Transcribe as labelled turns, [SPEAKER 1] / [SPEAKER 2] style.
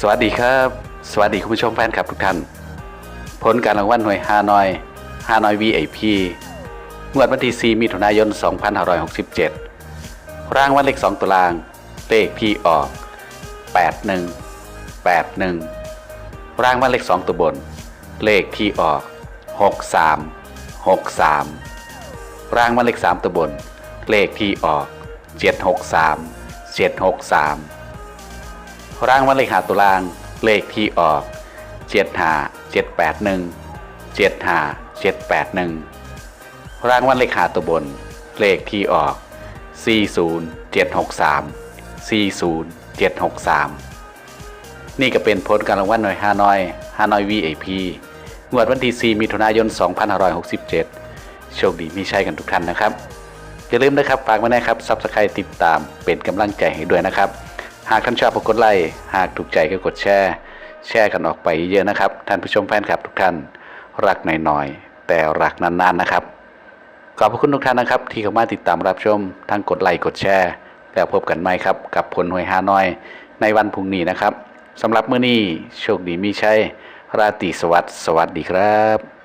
[SPEAKER 1] สวัสดีครับ สวัสดีคุณผู้ชมแฟนคลับทุกท่าน ผลการรางวัลหน่วยฮานอยฮานอย VIP งวดวันที่4มิถุนายน 2567 รางวัลเลข 2ตัวราง เลขที่ออก 81 81 รางวัลเลข 2 ตัวบน เลขที่ออก 63 63 รางวัลเลข 3 ตัวบน เลขที่ออก 763 763 ร่างวัลเลขหาตัวรางเลขที่ออกเจ็ดหาเจ็ดแปดหนึ่งเจ็ดหาเจ็ดแปดหนึ่งรางวัลเลขหาตัวบน เลขที่ออกสี่ศูนย์เจ็ดหกสามสี่ศูนย์เจ็ดหกสามนี่ก็เป็นผลการรางวัลหน่วยฮานอยฮานอย VIP งวดวันที่ 4 มิถุนายน 2567 โชคดีมีชัยกันทุกท่านนะครับ อย่าลืมนะครับ ฝากไว้นะครับซับสไครต์ติดตามเป็นกำลังใจให้ด้วยนะครับ หากท่านชอบก็กดไลค์หากถูกใจก็กดแชร์แชร์กันออกไปเยอะนะครับ ท่านผู้ชมแฟนคลับทุกท่านรักหน่อยๆแต่รักนานๆนะครับ ขอบพระคุณทุกท่านนะครับ ที่เข้ามาติดตามรับชมทั้งกดไลค์กดแชร์แล้วพบกันใหม่ครับกับผลหวยฮานอยในวันพรุ่งนี้นะครับสำหรับมื้อนี้โชคดีมีชัยราตรีสวัสดิ์สวัสดีครับ